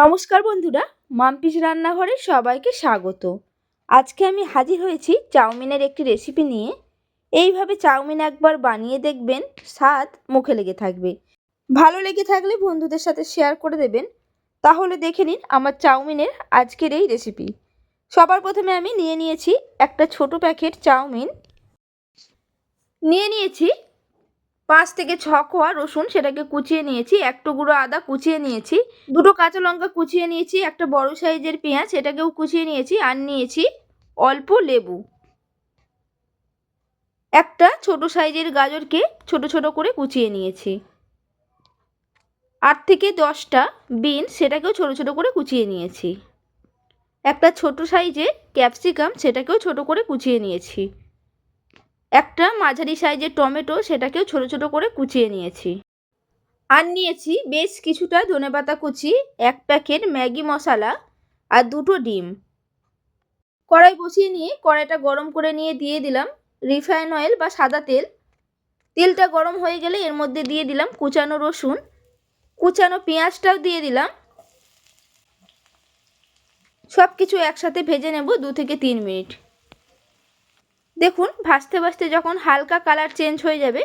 নমস্কার বন্ধুরা, মাম্পিস রান্নাঘরে সবাইকে স্বাগত। আজকে আমি হাজির হয়েছি চাউমিনের একটি রেসিপি নিয়ে। এইভাবে চাউমিন একবার বানিয়ে দেখবেন, স্বাদ মুখে লেগে থাকবে। ভালো লেগে থাকলে বন্ধুদের সাথে শেয়ার করে দেবেন। তাহলে দেখে নিন আমার চাউমিনের আজকের এই রেসিপি সবার প্রথমে আমি নিয়ে নিয়েছি একটা ছোট প্যাকেট চাউমিন। নিয়ে নিয়েছি পাঁচ থেকে ছ কোয়া রসুন সেটাকে কুচিয়ে নিয়েছি এক টুকরো আদা কুচিয়ে নিয়েছি, দুটো কাঁচা লঙ্কা কুচিয়ে নিয়েছি, একটা বড় সাইজের পেঁয়াজ সেটাকেও কুচিয়ে নিয়েছি আর নিয়েছি অল্প লেবু। একটা ছোট সাইজের গাজরকে ছোট ছোট করে কুচিয়ে নিয়েছি। আট থেকে দশটা বিন সেটাকেও ছোট ছোট করে কুচিয়ে নিয়েছি। একটা ছোট সাইজের ক্যাপসিকাম সেটাকেও ছোট করে কুচিয়ে নিয়েছি। একটা মাঝারি সাইজের টমেটো সেটাকেও ছোট ছোট করে কুচিয়ে নিয়েছি। আর নিয়েছি বেশ কিছুটা ধনেপাতা কুচি, এক প্যাকেট ম্যাগি মশলা আর দুটো ডিম। কড়াই বসিয়ে নিয়ে কড়াইটা গরম করে নিয়ে দিয়ে দিলাম রিফাইন অয়েল বা সাদা তেল। তেলটা গরম হয়ে গেলে এর মধ্যে দিয়ে দিলাম কুচানো রসুন। কুচানো পেঁয়াজটাও দিয়ে দিলাম। সব কিছু একসাথে ভেজে নেব দু থেকে তিন মিনিট। দেখুন, ভাসতে ভাসতে যখন হালকা কালার চেঞ্জ হয়ে যাবে,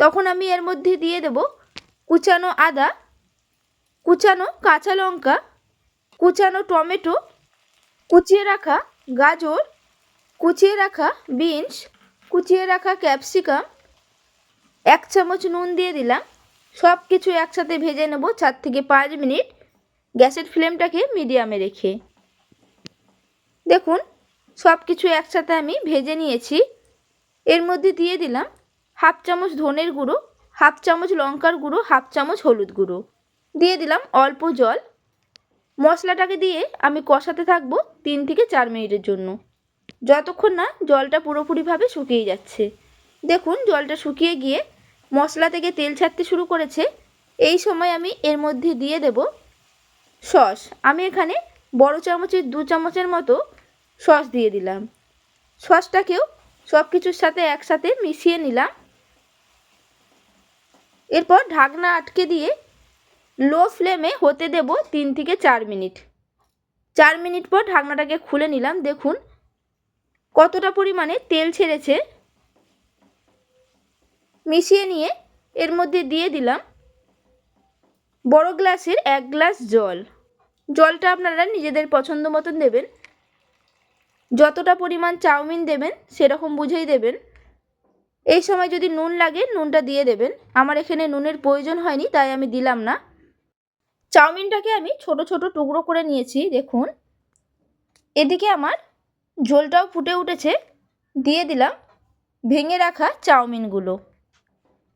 তখন আমি এর মধ্যে দিয়ে দেব কুচানো আদা, কুচানো কাঁচা লঙ্কা, কুচানো টমেটো, কুচিয়ে রাখা গাজর, কুচিয়ে রাখা বিনস, কুচিয়ে রাখা ক্যাপসিকাম এক চামচ নুন দিয়ে দিলাম। সব কিছু একসাথে ভেজে নেব চার থেকে পাঁচ মিনিট। গ্যাসের ফ্লেমটাকে মিডিয়ামে রেখে। দেখুন সব কিছু একসাথে আমি ভেজে নিয়েছি। এর মধ্যে দিয়ে দিলাম হাফ চামচ ধনের গুঁড়ো, হাফ চামচ লঙ্কার গুঁড়ো, হাফ চামচ হলুদ গুঁড়ো। দিয়ে দিলাম অল্প জল। মশলাটাকে দিয়ে আমি কষাতে থাকব তিন থেকে চার মিনিটের জন্য। যতক্ষণ না জলটা পুরোপুরিভাবে শুকিয়ে যাচ্ছে। দেখুন, জলটা শুকিয়ে গিয়ে মশলা থেকে তেল ছাড়তে শুরু করেছে। এই সময় আমি এর মধ্যে দিয়ে দেব সস। আমি এখানে বড় চামচের, দু চামচের মতো সস দিয়ে দিলাম। সসটাকেও সব কিছুর সাথে একসাথে মিশিয়ে নিলাম। এরপর ঢাকনা আটকে দিয়ে লো ফ্লেমে হতে দেব তিন থেকে চার মিনিট। চার মিনিট পর ঢাকনাটাকে খুলে নিলাম। দেখুন কতটা পরিমাণে তেল ছেড়েছে। মিশিয়ে নিয়ে এর মধ্যে দিয়ে দিলাম বড় গ্লাসের এক গ্লাস জল। জলটা আপনারা নিজেদের পছন্দ মতন দেবেন। যতটা পরিমাণ চাউমিন দেবেন, সেরকম বুঝেই দেবেন। এই সময় যদি নুন লাগে, নুনটা দিয়ে দেবেন। আমার এখানে নুনের প্রয়োজন হয়নি, তাই আমি দিলাম না। চাউমিনটাকে আমি ছোট ছোট টুকরো করে নিয়েছি, দেখুন। এদিকে আমার ঝোলটাও ফুটে উঠেছে। দিয়ে দিলাম ভেঙে রাখা চাউমিনগুলো।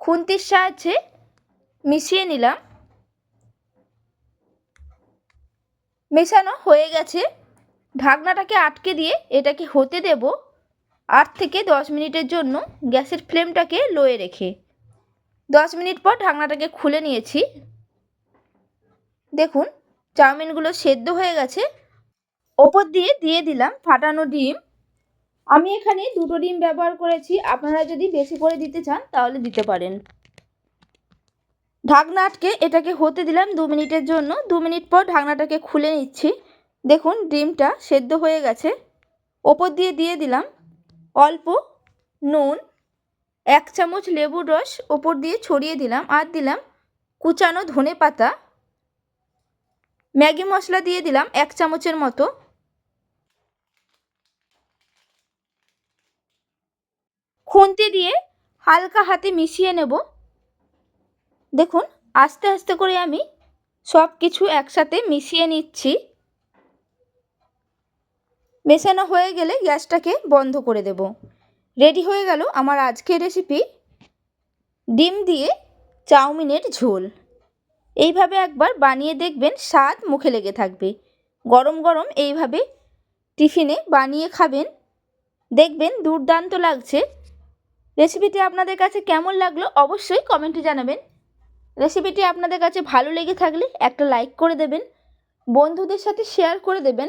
খুন্তির সাহায্যে মিশিয়ে নিলাম। মেশানো হয়ে গেছে। ঢাকনাটাকে আটকে দিয়ে এটাকে হতে দেব আট থেকে দশ মিনিটের জন্য গ্যাসের ফ্লেমটাকে লোয়ে রেখে। দশ মিনিট পর ঢাকনাটাকে খুলে নিয়েছি। দেখুন, চাউমিনগুলো সেদ্ধ হয়ে গেছে। ওপর দিয়ে দিয়ে দিলাম ফাটানো ডিম। আমি এখানে দুটো ডিম ব্যবহার করেছি। আপনারা যদি বেশি করে দিতে চান, তাহলে দিতে পারেন। ঢাকনা আটকে এটাকে হতে দিলাম দু মিনিটের জন্য। দু মিনিট পর ঢাকনাটাকে খুলে নিচ্ছি। দেখুন, ডিমটা সেদ্ধ হয়ে গেছে। ওপর দিয়ে দিয়ে দিলাম অল্প নুন, এক চামচ লেবুর রস ওপর দিয়ে ছড়িয়ে দিলাম আর দিলাম কুচানো ধনে পাতা। ম্যাগি মশলা দিয়ে দিলাম এক চামচের মতো। খুন্তি দিয়ে হালকা হাতে মিশিয়ে নেব। দেখুন, আস্তে আস্তে করে আমি সব কিছু একসাথে মিশিয়ে নিচ্ছি। মেশানো হয়ে গেলে গ্যাসটাকে বন্ধ করে দেব। রেডি হয়ে গেল আমার আজকের রেসিপি। ডিম দিয়ে চাউমিনের ঝোল। এইভাবে একবার বানিয়ে দেখবেন স্বাদ মুখে লেগে থাকবে। গরম গরম এইভাবে টিফিনে বানিয়ে খাবেন। দেখবেন দুর্দান্ত লাগছে। রেসিপিটি আপনাদের কাছে কেমন লাগল অবশ্যই কমেন্টে জানাবেন। রেসিপিটি আপনাদের কাছে ভালো লেগে থাকলে একটা লাইক করে দেবেন। বন্ধুদের সাথে শেয়ার করে দেবেন।